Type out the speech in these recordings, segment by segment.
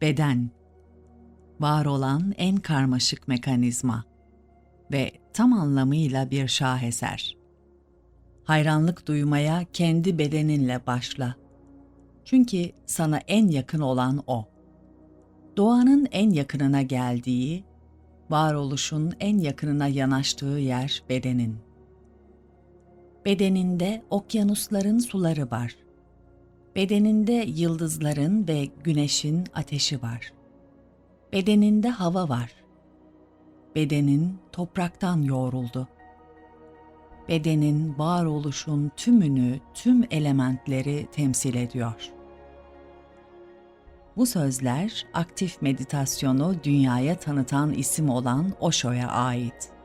Beden var olan en karmaşık mekanizma ve tam anlamıyla bir şaheser. Hayranlık duymaya kendi bedeninle başla. Çünkü sana en yakın olan o. Doğanın en yakınına geldiği, varoluşun en yakınına yanaştığı yer bedenin. Bedeninde okyanusların suları var. Bedeninde yıldızların ve güneşin ateşi var. Bedeninde hava var. Bedenin topraktan yoğruldu. Bedenin varoluşun tümünü, tüm elementleri temsil ediyor. Bu sözler aktif meditasyonu dünyaya tanıtan isim olan Osho'ya ait.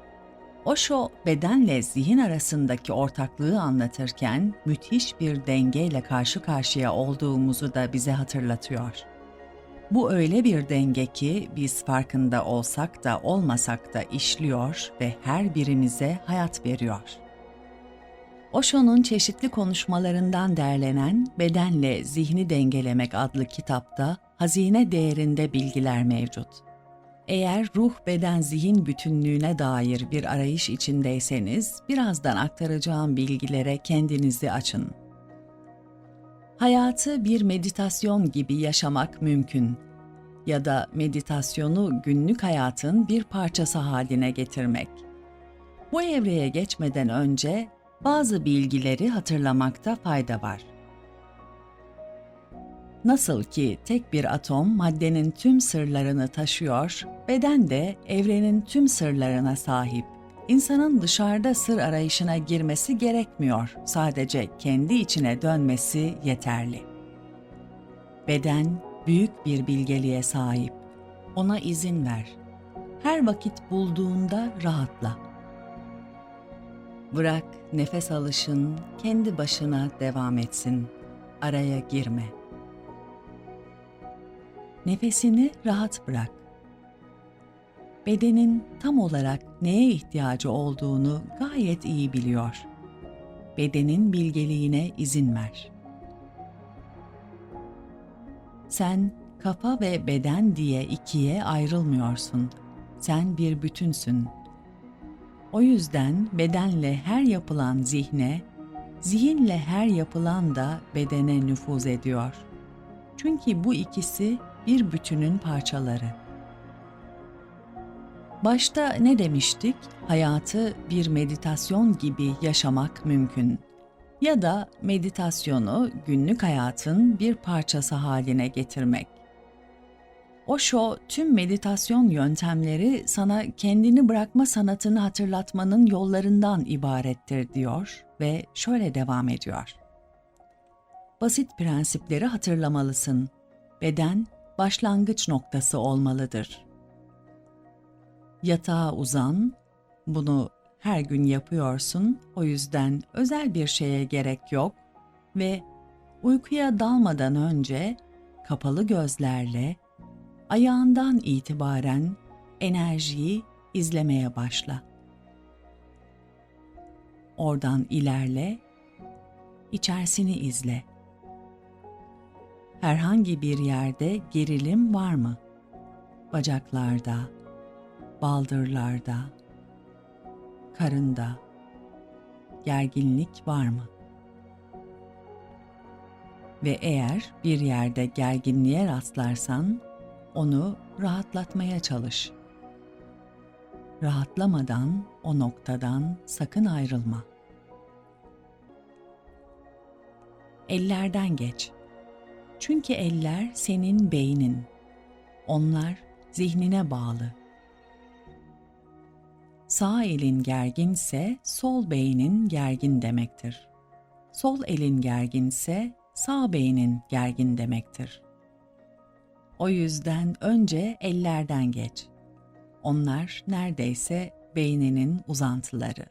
Osho bedenle zihin arasındaki ortaklığı anlatırken müthiş bir dengeyle karşı karşıya olduğumuzu da bize hatırlatıyor. Bu öyle bir denge ki biz farkında olsak da olmasak da işliyor ve her birimize hayat veriyor. Osho'nun çeşitli konuşmalarından derlenen Bedenle Zihni Dengelemek adlı kitapta hazine değerinde bilgiler mevcut. Eğer ruh beden zihin bütünlüğüne dair bir arayış içindeyseniz birazdan aktaracağım bilgilere kendinizi açın. Hayatı bir meditasyon gibi yaşamak mümkün ya da meditasyonu günlük hayatın bir parçası haline getirmek. Bu evreye geçmeden önce bazı bilgileri hatırlamakta fayda var. Nasıl ki tek bir atom maddenin tüm sırlarını taşıyor, beden de evrenin tüm sırlarına sahip. İnsanın dışarıda sır arayışına girmesi gerekmiyor, sadece kendi içine dönmesi yeterli. Beden büyük bir bilgeliğe sahip. Ona izin ver. Her vakit bulduğunda rahatla. Bırak nefes alışın kendi başına devam etsin. Araya girme.'' Nefesini rahat bırak. Bedenin tam olarak neye ihtiyacı olduğunu gayet iyi biliyor. Bedenin bilgeliğine izin ver. Sen kafa ve beden diye ikiye ayrılmıyorsun. Sen bir bütünsün. O yüzden bedenle her yapılan zihne, zihinle her yapılan da bedene nüfuz ediyor. Çünkü bu ikisi bir bütünün parçaları. Başta ne demiştik? Hayatı bir meditasyon gibi yaşamak mümkün. Ya da meditasyonu günlük hayatın bir parçası haline getirmek. Osho tüm meditasyon yöntemleri sana kendini bırakma sanatını hatırlatmanın yollarından ibarettir diyor ve şöyle devam ediyor. Basit prensipleri hatırlamalısın. Beden başlangıç noktası olmalıdır. Yatağa uzan, bunu her gün yapıyorsun, o yüzden özel bir şeye gerek yok ve uykuya dalmadan önce kapalı gözlerle ayağından itibaren enerjiyi izlemeye başla. Oradan ilerle, içerisini izle.'' Herhangi bir yerde gerilim var mı? Bacaklarda, baldırlarda, karında gerginlik var mı? Ve eğer bir yerde gerginliğe rastlarsan onu rahatlatmaya çalış. Rahatlamadan o noktadan sakın ayrılma. Ellerden geç. Çünkü eller senin beynin. Onlar zihnine bağlı. Sağ elin gerginse sol beynin gergin demektir. Sol elin gerginse sağ beynin gergin demektir. O yüzden önce ellerden geç. Onlar neredeyse beyninin uzantıları.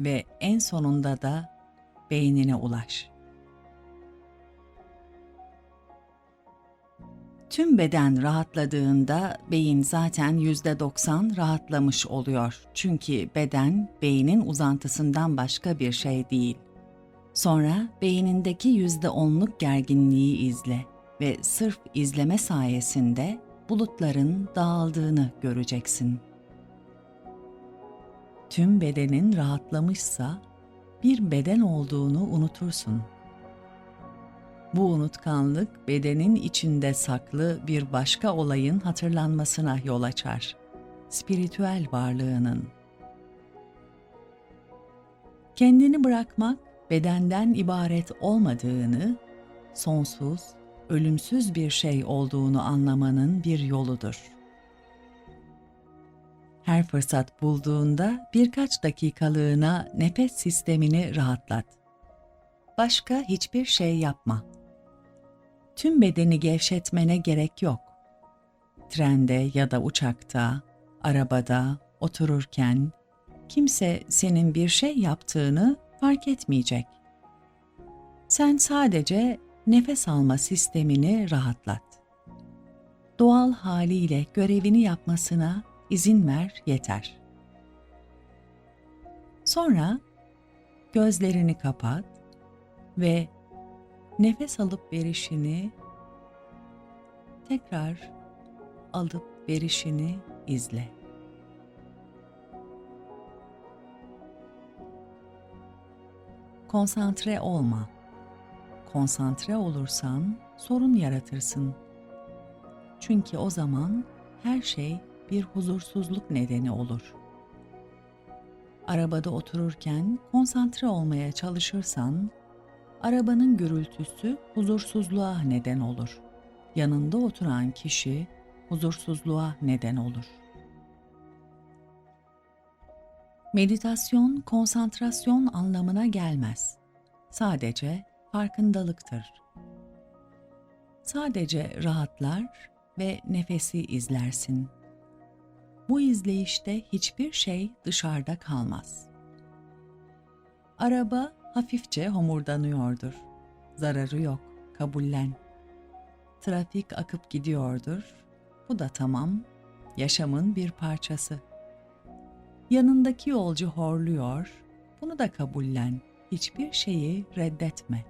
Ve en sonunda da beynine ulaş.'' Tüm beden rahatladığında beyin zaten yüzde doksan rahatlamış oluyor. Çünkü beden beynin uzantısından başka bir şey değil. Sonra beynindeki yüzde onluk gerginliği izle. ve sırf izleme sayesinde bulutların dağıldığını göreceksin. Tüm bedenin rahatlamışsa bir beden olduğunu unutursun. Bu unutkanlık bedenin içinde saklı bir başka olayın hatırlanmasına yol açar. Spiritüel varlığının. Kendini bırakmak bedenden ibaret olmadığını, sonsuz, ölümsüz bir şey olduğunu anlamanın bir yoludur. Her fırsat bulduğunda birkaç dakikalığına nefes sistemini rahatlat. Başka hiçbir şey yapma. Tüm bedeni gevşetmene gerek yok. Trende ya da uçakta, arabada, otururken kimse senin bir şey yaptığını fark etmeyecek. Sen sadece nefes alma sistemini rahatlat. Doğal haliyle görevini yapmasına izin ver yeter. Sonra gözlerini kapat ve nefes alıp verişini tekrar alıp verişini izle. Konsantre olma. Konsantre olursan sorun yaratırsın. Çünkü o zaman her şey bir huzursuzluk nedeni olur. Arabada otururken konsantre olmaya çalışırsan arabanın gürültüsü huzursuzluğa neden olur. Yanında oturan kişi huzursuzluğa neden olur. Meditasyon konsantrasyon anlamına gelmez. Sadece farkındalıktır. Sadece rahatlar ve nefesi izlersin. Bu izleyişte hiçbir şey dışarıda kalmaz. Araba hafifçe homurdanıyordur. Zararı yok, kabullen. Trafik akıp gidiyordur. Bu da tamam, yaşamın bir parçası. Yanındaki yolcu horluyor, bunu da kabullen. Hiçbir şeyi reddetme.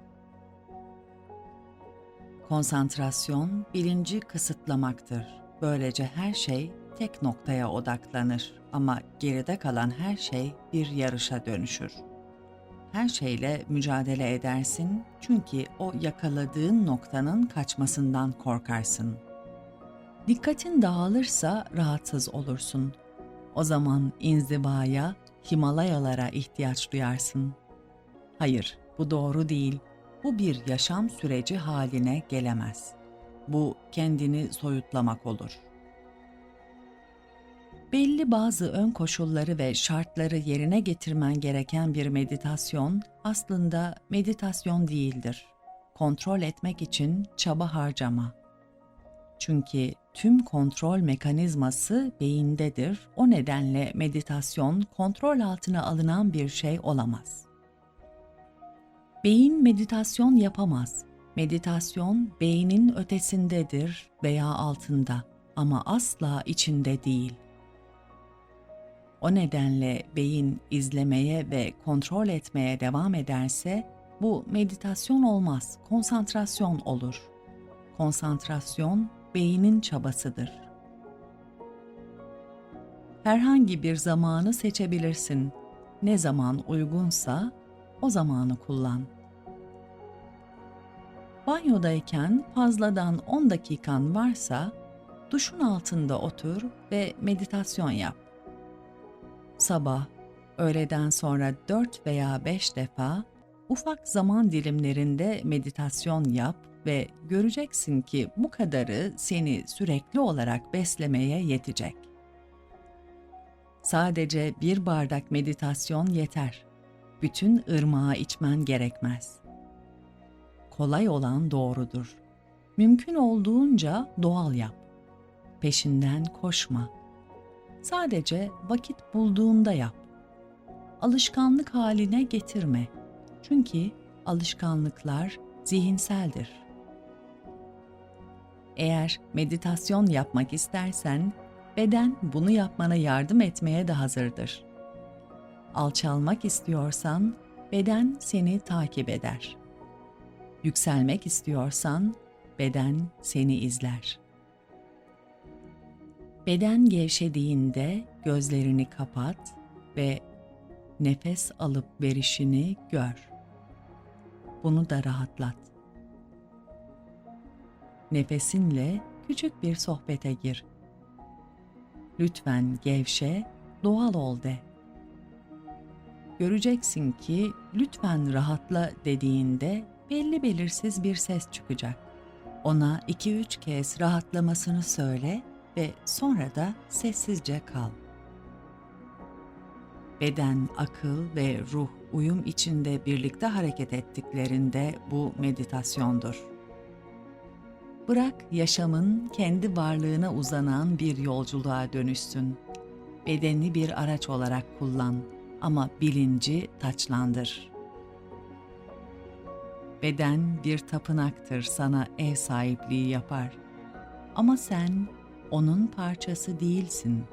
Konsantrasyon bilinci kısıtlamaktır. Böylece her şey tek noktaya odaklanır ama geride kalan her şey bir yarışa dönüşür. Her şeyle mücadele edersin çünkü o yakaladığın noktanın kaçmasından korkarsın. Dikkatin dağılırsa rahatsız olursun. O zaman inzivaya, Himalayalara ihtiyaç duyarsın. Hayır, bu doğru değil. Bu bir yaşam süreci haline gelemez. Bu kendini soyutlamak olur.'' Belli bazı ön koşulları ve şartları yerine getirmen gereken bir meditasyon aslında meditasyon değildir. Kontrol etmek için çaba harcama. Çünkü tüm kontrol mekanizması beyindedir. O nedenle meditasyon kontrol altına alınan bir şey olamaz. Beyin meditasyon yapamaz. Meditasyon beynin ötesindedir veya altında ama asla içinde değil. O nedenle beyin izlemeye ve kontrol etmeye devam ederse bu meditasyon olmaz, konsantrasyon olur. Konsantrasyon beynin çabasıdır. Herhangi bir zamanı seçebilirsin. Ne zaman uygunsa o zamanı kullan. Banyodayken fazladan 10 dakikan varsa duşun altında otur ve meditasyon yap sabah, öğleden sonra 4 veya 5 defa ufak zaman dilimlerinde meditasyon yap ve göreceksin ki bu kadarı seni sürekli olarak beslemeye yetecek. Sadece bir bardak meditasyon yeter. Bütün ırmağı içmen gerekmez. Kolay olan doğrudur. Mümkün olduğunca doğal yap. Peşinden koşma.'' Sadece vakit bulduğunda yap. Alışkanlık haline getirme. Çünkü alışkanlıklar zihinseldir. Eğer meditasyon yapmak istersen beden bunu yapmana yardım etmeye de hazırdır. Alçalmak istiyorsan beden seni takip eder. Yükselmek istiyorsan beden seni izler. Beden gevşediğinde gözlerini kapat ve nefes alıp verişini gör. Bunu da rahatlat. Nefesinle küçük bir sohbete gir. Lütfen gevşe, doğal ol de. Göreceksin ki lütfen rahatla dediğinde belli belirsiz bir ses çıkacak. Ona iki üç kez rahatlamasını söyle ve sonra da sessizce kal. Beden, akıl ve ruh uyum içinde birlikte hareket ettiklerinde bu meditasyondur. Bırak yaşamın kendi varlığına uzanan bir yolculuğa dönüşsün. Bedeni bir araç olarak kullan ama bilinci taçlandır. Beden bir tapınaktır sana ev sahipliği yapar. Ama sen onun parçası değilsin.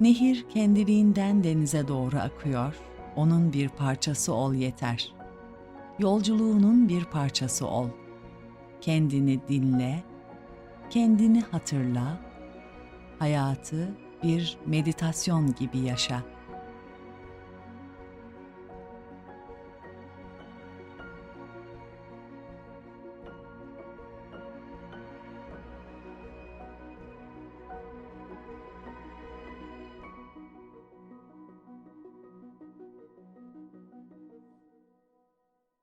Nehir kendiliğinden denize doğru akıyor, onun bir parçası ol yeter. Yolculuğunun bir parçası ol. Kendini dinle, kendini hatırla, hayatı bir meditasyon gibi yaşa.''